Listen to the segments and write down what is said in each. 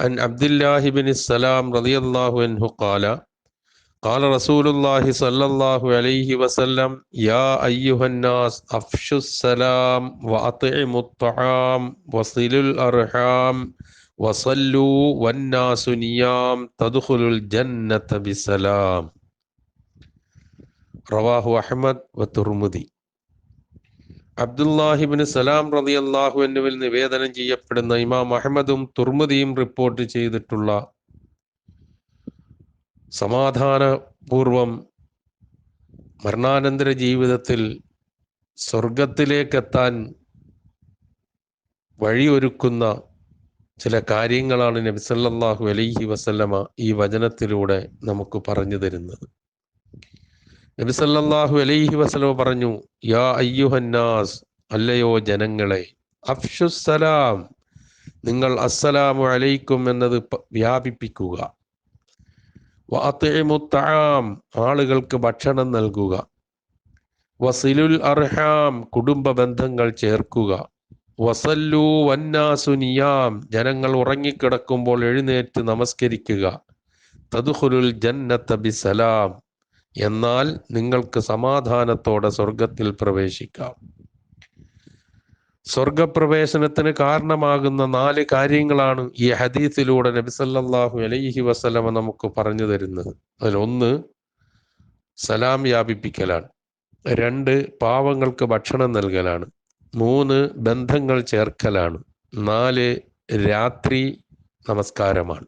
عن عبد الله بن السلام رضي الله عنه قال قال رسول الله صلى الله عليه وسلم يا أيها الناس أفشوا السلام وأطعموا الطعام وصلوا الأرحام وصلوا والناس نيام تدخلوا الجنة بسلام رواه أحمد والترمذي അബ്ദുല്ലാഹിബിന് സലാം റതി അള്ളാഹു എന്നിവൽ നിവേദനം ചെയ്യപ്പെടുന്ന ഇമാം അഹമ്മദും തുർമുദിയും റിപ്പോർട്ട് ചെയ്തിട്ടുള്ള സമാധാനപൂർവം മരണാനന്തര ജീവിതത്തിൽ സ്വർഗത്തിലേക്കെത്താൻ വഴിയൊരുക്കുന്ന ചില കാര്യങ്ങളാണ് നബിസല്ലാഹു അലൈഹി വസല്ലമ ഈ വചനത്തിലൂടെ നമുക്ക് പറഞ്ഞു തരുന്നത്. നബി സല്ലല്ലാഹു അലൈഹി വസലോ പറഞ്ഞു യാ അയ്യുഹന്നാസ് അല്ലയോ ജനങ്ങളെ അഫ്ഷുസലാം നിങ്ങൾ അസ്സലാമു അലൈക്കും എന്നത് വ്യാപിപ്പിക്കുക. വാത്തേമുത്താം ആളുകൾക്ക് ഭക്ഷണം നൽകുക. വസിലുൽ അർഹാം കുടുംബ ബന്ധങ്ങൾ ചേർക്കുക. വസല്ലു വന്നാസുനിയാം ജനങ്ങൾ ഉറങ്ങിക്കിടക്കുമ്പോൾ എഴുന്നേറ്റ് നമസ്കരിക്കുക. തദുഹുലുൽ ജന്നത്ത ബിസലാം എന്നാൽ നിങ്ങൾക്ക് സമാധാനത്തോടെ സ്വർഗത്തിൽ പ്രവേശിക്കാം. സ്വർഗപ്രവേശനത്തിന് കാരണമാകുന്ന നാല് കാര്യങ്ങളാണ് ഈ ഹദീസിലൂടെ നബിസല്ലാഹു അലൈഹി വസ്ലമ നമുക്ക് പറഞ്ഞു തരുന്നത്. അതിലൊന്ന് സലാം വ്യാപിപ്പിക്കലാണ്. രണ്ട് പാവങ്ങൾക്ക് ഭക്ഷണം നൽകലാണ്. മൂന്ന് ബന്ധങ്ങൾ ചേർക്കലാണ്. നാല് രാത്രി നമസ്കാരമാണ്.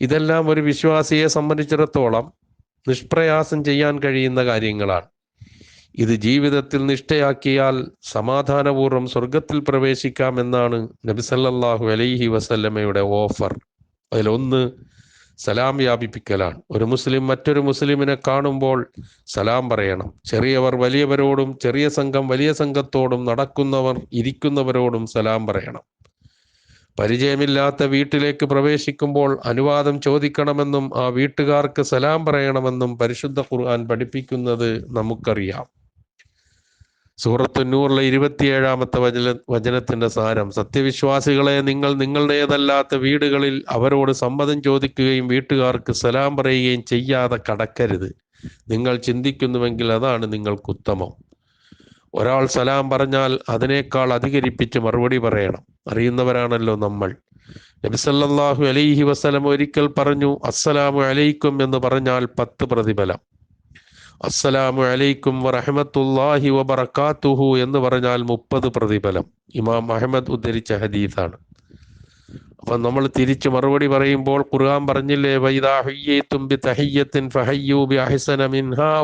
ഇതെല്ലാം ഒരു വിശ്വാസിയെ സംബന്ധിച്ചിടത്തോളം നിഷ്പ്രയാസം ചെയ്യാൻ കഴിയുന്ന കാര്യങ്ങളാണ്. ഇത് ജീവിതത്തിൽ നിഷ്ഠയാക്കിയാൽ സമാധാനപൂർവം സ്വർഗത്തിൽ പ്രവേശിക്കാമെന്നാണ് നബി സല്ലല്ലാഹു അലൈഹി വസല്ലമ്മയുടെ ഓഫർ. അതിലൊന്ന് സലാം വ്യാപിപ്പിക്കലാണ്. ഒരു മുസ്ലിം മറ്റൊരു മുസ്ലിമിനെ കാണുമ്പോൾ സലാം പറയണം. ചെറിയവർ വലിയവരോടും ചെറിയ സംഘം വലിയ സംഘത്തോടും നടക്കുന്നവർ ഇരിക്കുന്നവരോടും സലാം പറയണം. പരിചയമില്ലാത്ത വീട്ടിലേക്ക് പ്രവേശിക്കുമ്പോൾ അനുവാദം ചോദിക്കണമെന്നും ആ വീട്ടുകാർക്ക് സലാം പറയണമെന്നും പരിശുദ്ധ ഖുർആൻ പഠിപ്പിക്കുന്നത് നമുക്കറിയാം. സൂറത്ത് നൂറിലെ ഇരുപത്തിയേഴാമത്തെ വചന വചനത്തിന്റെ സാരം സത്യവിശ്വാസികളെ നിങ്ങൾ നിങ്ങളുടേതല്ലാത്ത വീടുകളിൽ അവരോട് സമ്മതം ചോദിക്കുകയും വീട്ടുകാർക്ക് സലാം പറയുകയും ചെയ്യാതെ കടക്കരുത്. നിങ്ങൾ ചിന്തിക്കുന്നുവെങ്കിൽ അതാണ് നിങ്ങൾക്ക് ഉത്തമം ഒരാൾ സലാം പറഞ്ഞാൽ അതിനേക്കാൾ അധികരിപ്പിച്ച് മറുപടി പറയണം. അറിയുന്നവരാണല്ലോ നമ്മൾ. നബിസല്ലാഹു അലൈഹി വസല്ലം ഒരിക്കൽ പറഞ്ഞു അസ്സലാമു അലൈക്കും എന്ന് പറഞ്ഞാൽ പത്ത് പ്രതിഫലം. അസ്സലാമു അലൈക്കും വറഹമത്തുല്ലാഹി വബറകാതുഹു എന്ന് പറഞ്ഞാൽ മുപ്പത് പ്രതിഫലം. ഇമാം അഹമ്മദ് ഉദ്ധരിച്ച ഹദീസാണ്. അപ്പൊ നമ്മൾ തിരിച്ചു മറുപടി പറയുമ്പോൾ ഖുർആൻ പറഞ്ഞില്ലേ ബി ബി അഹ്സന മിൻഹാ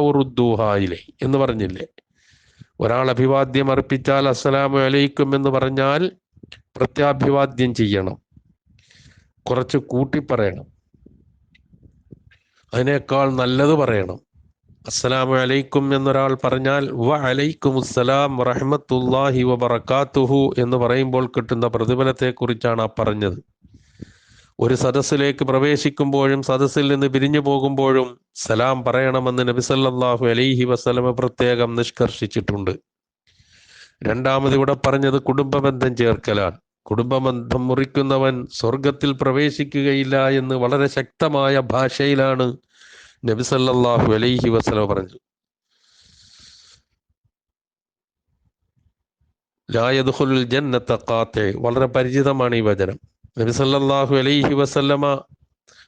എന്ന് പറഞ്ഞില്ലേ. ഒരാൾ അഭിവാദ്യം അർപ്പിച്ചാൽ അസ്സലാമു അലൈക്കും എന്ന് പറഞ്ഞാൽ പ്രത്യാഭിവാദ്യം ചെയ്യണം. കുറച്ച് കൂട്ടി പറയണം. അതിനേക്കാൾ നല്ലത് പറയണം. അസ്സലാമു അലൈക്കും എന്നൊരാൾ പറഞ്ഞാൽ വ അലൈക്കും അസ്സലാം വറഹ്മത്തുള്ളാഹി വബറകാതുഹു എന്ന് പറയുമ്പോൾ കിട്ടുന്ന പ്രതിഫലത്തെക്കുറിച്ചാണ് ആ പറഞ്ഞത്. ഒരു സദസ്സിലേക്ക് പ്രവേശിക്കുമ്പോഴും സദസ്സിൽ നിന്ന് പിരിഞ്ഞു പോകുമ്പോഴും സലാം പറയണമെന്ന് നബി സല്ലല്ലാഹു അലൈഹി വസല്ലമ പ്രത്യേകം നിഷ്കർഷിച്ചിട്ടുണ്ട്. രണ്ടാമത് ഇവിടെ പറഞ്ഞത് കുടുംബബന്ധം ചേർക്കലാണ്. കുടുംബബന്ധം മുറിക്കുന്നവൻ സ്വർഗത്തിൽ പ്രവേശിക്കുകയില്ല എന്ന് വളരെ ശക്തമായ ഭാഷയിലാണ് നബിസല്ലാഹു അലൈഹി വസ്ലം പറഞ്ഞത്. ജന്നത്തെ വളരെ പരിചിതമാണ് ഈ വചനം. നബിസല്ലാഹു അലൈഹി വസല്ലമ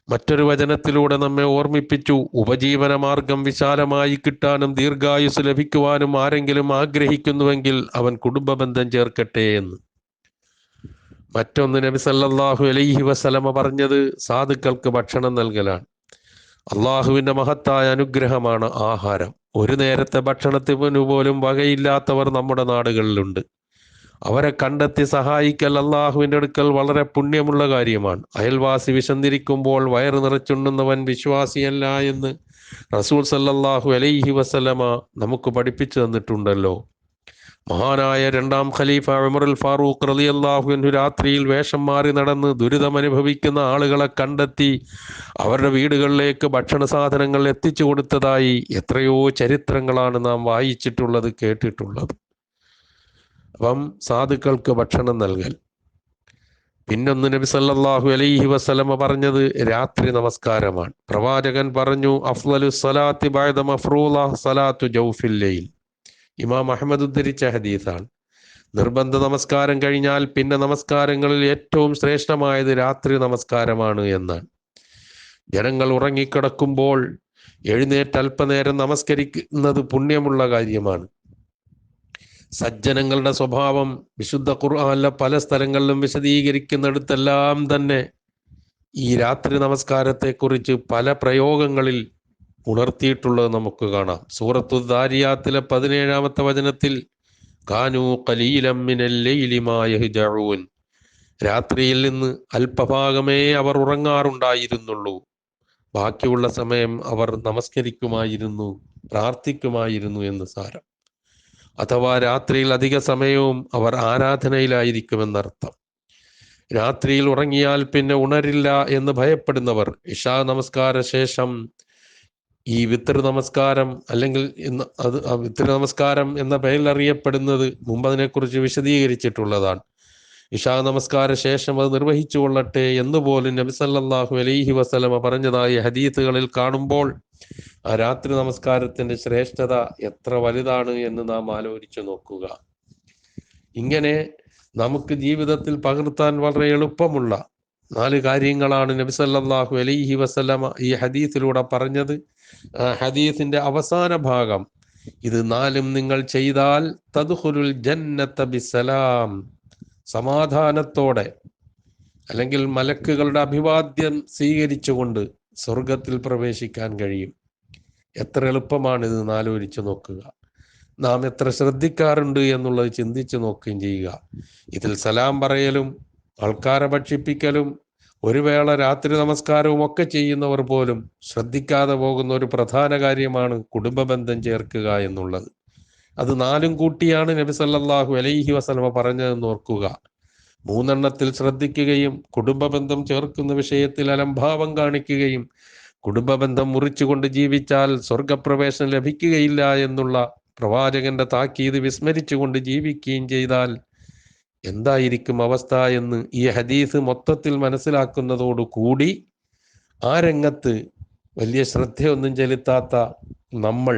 മറ്റൊരു വചനത്തിലൂടെ നമ്മെ ഓർമ്മിപ്പിച്ചു. ഉപജീവന മാർഗം വിശാലമായി കിട്ടാനും ദീർഘായുസ് ലഭിക്കുവാനും ആരെങ്കിലും ആഗ്രഹിക്കുന്നുവെങ്കിൽ അവൻ കുടുംബ ബന്ധം ചേർക്കട്ടെ എന്ന്. മറ്റൊന്ന് നബി സല്ലാഹു അലൈഹി വസലമ പറഞ്ഞത് സാധുക്കൾക്ക് ഭക്ഷണം നൽകലാണ്. അള്ളാഹുവിന്റെ മഹത്തായ അനുഗ്രഹമാണ് ആഹാരം. ഒരു നേരത്തെ ഭക്ഷണത്തിന് പോലും വകയില്ലാത്തവർ നമ്മുടെ നാടുകളിലുണ്ട്. അവരെ കണ്ടെത്തി സഹായിക്കൽ അള്ളാഹുവിന്റെ അടുക്കൽ വളരെ പുണ്യമുള്ള കാര്യമാണ്. അയൽവാസി വിശന്നിരിക്കുമ്പോൾ വയറ് നിറച്ചുണ്ണുന്നവൻ വിശ്വാസിയല്ല എന്ന് റസൂൽ സല്ലല്ലാഹു അലൈഹി വസല്ലമ നമുക്ക് പഠിപ്പിച്ചു തന്നിട്ടുണ്ടല്ലോ. മഹാനായ രണ്ടാം ഖലീഫ ഉമറുൽ ഫാറൂഖ് റളിയല്ലാഹു രാത്രിയിൽ വേഷം മാറി നടന്ന് ദുരിതമനുഭവിക്കുന്ന ആളുകളെ കണ്ടെത്തി അവരുടെ വീടുകളിലേക്ക് ഭക്ഷണ സാധനങ്ങൾ എത്തിച്ചു കൊടുത്തതായി എത്രയോ ചരിത്രങ്ങളാണ് നാം വായിച്ചിട്ടുള്ളത് കേട്ടിട്ടുള്ളത്. അപ്പം സാധുക്കൾക്ക് ഭക്ഷണം നൽകൽ. പിന്നൊന്ന് നബി സല്ലാഹു അലൈഹി വസ്ലമ പറഞ്ഞത് രാത്രി നമസ്കാരമാണ്. പ്രവാചകൻ പറഞ്ഞു അഫ്ലലു സലാത്തി സലാത്തു ജൗഫിൽ ലൈൽ. ഇമാം അഹമ്മദ് ഉദ്ധരിച്ച ഹദീസാണ്. നിർബന്ധ നമസ്കാരം കഴിഞ്ഞാൽ പിന്നെ നമസ്കാരങ്ങളിൽ ഏറ്റവും ശ്രേഷ്ഠമായത് രാത്രി നമസ്കാരമാണ് എന്നാണ്. ജനങ്ങൾ ഉറങ്ങിക്കിടക്കുമ്പോൾ എഴുന്നേറ്റ് അല്പനേരം നമസ്കരിക്കുന്നത് പുണ്യമുള്ള കാര്യമാണ്. സജ്ജനങ്ങളുടെ സ്വഭാവം വിശുദ്ധ ഖുർആാനിലെ പല സ്ഥലങ്ങളിലും വിശദീകരിക്കുന്നിടത്തെല്ലാം തന്നെ ഈ രാത്രി നമസ്കാരത്തെക്കുറിച്ച് പല പ്രയോഗങ്ങളിൽ ഉണർത്തിയിട്ടുള്ളത് നമുക്ക് കാണാം. സൂറത്തു ദാരിയാത്തിലെ പതിനേഴാമത്തെ വചനത്തിൽ കാനു കലീലമ്മിനല്ലയിലിമായഹുജഊൻ രാത്രിയിൽ നിന്ന് അല്പഭാഗമേ അവർ ഉറങ്ങാറുണ്ടായിരുന്നുള്ളൂ. ബാക്കിയുള്ള സമയം അവർ നമസ്കരിക്കുമായിരുന്നു പ്രാർത്ഥിക്കുമായിരുന്നു എന്ന് സാരം. അഥവാ രാത്രിയിൽ അധിക സമയവും അവർ ആരാധനയിലായിരിക്കുമെന്നർത്ഥം. രാത്രിയിൽ ഉറങ്ങിയാൽ പിന്നെ ഉണരില്ല എന്ന് ഭയപ്പെടുന്നവർ ഇഷാ നമസ്കാര ശേഷം ഈ വിത്തർ നമസ്കാരം അല്ലെങ്കിൽ അത് വിത്തൃ നമസ്കാരം എന്ന പേരിൽ അറിയപ്പെടുന്നത് മുമ്പ് അതിനെക്കുറിച്ച് വിശദീകരിച്ചിട്ടുള്ളതാണ്. ഇഷാ നമസ്കാര ശേഷം അത് നിർവഹിച്ചു കൊള്ളട്ടെ എന്നുപോലും നബി സല്ലല്ലാഹു അലൈഹി വസല്ലമ പറഞ്ഞതായി ഹദീത്തുകളിൽ കാണുമ്പോൾ ആ രാത്രി നമസ്കാരത്തിന്റെ ശ്രേഷ്ഠത എത്ര വലുതാണ് എന്ന് നാം ആലോചിച്ചു നോക്കുക. ഇങ്ങനെ നമുക്ക് ജീവിതത്തിൽ പകർത്താൻ വളരെ എളുപ്പമുള്ള നാല് കാര്യങ്ങളാണ് നബിസല്ലാഹു അലൈഹി വസല്ലമ ഈ ഹദീസിലൂടെ പറഞ്ഞത്. ഹദീസിന്റെ അവസാന ഭാഗം ഇത് നാലും നിങ്ങൾ ചെയ്താൽ തദ്ഹുരുൽ ജന്നത്ത ബിസലാം സമാധാനത്തോടെ അല്ലെങ്കിൽ മലക്കുകളുടെ അഭിവാദ്യം സ്വീകരിച്ചുകൊണ്ട് സ്വർഗത്തിൽ പ്രവേശിക്കാൻ കഴിയും. എത്ര എളുപ്പമാണിത് നാലോചിച്ച് നോക്കുക. നാം എത്ര ശ്രദ്ധിക്കാറുണ്ട് എന്നുള്ളത് ചിന്തിച്ചു നോക്കുകയും ചെയ്യുക. ഇതിൽ സലാം പറയലും ആൾക്കാരെ ഭക്ഷിപ്പിക്കലും ഒരു വേള രാത്രി നമസ്കാരവും ഒക്കെ ചെയ്യുന്നവർ പോലും ശ്രദ്ധിക്കാതെ പോകുന്ന ഒരു പ്രധാന കാര്യമാണ് കുടുംബ ബന്ധം ചേർക്കുക എന്നുള്ളത്. അത് നാലും കൂട്ടിയാണ് നബി സല്ലല്ലാഹു അലൈഹി വസല്ലമ പറഞ്ഞതെന്ന് ഓർക്കുക. മൂന്നെണ്ണത്തിൽ ശ്രദ്ധിക്കുകയും കുടുംബബന്ധം ചേർക്കുന്ന വിഷയത്തിൽ അലംഭാവം കാണിക്കുകയും കുടുംബബന്ധം മുറിച്ചുകൊണ്ട് ജീവിച്ചാൽ സ്വർഗപ്രവേശനം ലഭിക്കുകയില്ല എന്നുള്ള പ്രവാചകന്റെ താക്കീത് വിസ്മരിച്ചുകൊണ്ട് ജീവിക്കുകയും ചെയ്താൽ എന്തായിരിക്കും അവസ്ഥ എന്ന് ഈ ഹദീസ് മൊത്തത്തിൽ മനസ്സിലാക്കുന്നതോടു കൂടി ആ രംഗത്ത് വലിയ ശ്രദ്ധയൊന്നും ചെലുത്താത്ത നമ്മൾ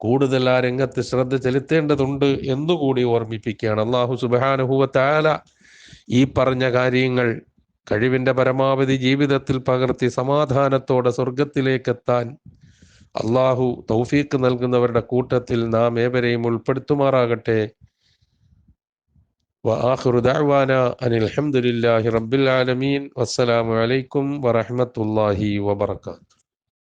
കൂടുതൽ ആ രംഗത്ത് ശ്രദ്ധ ചെലുത്തേണ്ടതുണ്ട് എന്നുകൂടി ഓർമ്മിപ്പിക്കുകയാണ്. അള്ളാഹു സുബാനുഭൂവത്താല താല ഈ പറഞ്ഞ കാര്യങ്ങൾ കഴിവിന്റെ പരമാവധി ജീവിതത്തിൽ പകർത്തി സമാധാനത്തോടെ സ്വർഗത്തിലേക്കെത്താൻ അള്ളാഹു തൗഫീക്ക് നൽകുന്നവരുടെ കൂട്ടത്തിൽ നാം ഏവരെയും ഉൾപ്പെടുത്തുമാറാകട്ടെ. വാഹുദാന അനിൽഹമുല്ലാഹി റബ്ബിൽ ആലമീൻ. വസ്സലാമലൈക്കും വറഹമത്തല്ലാഹി വബർക്കാത്തു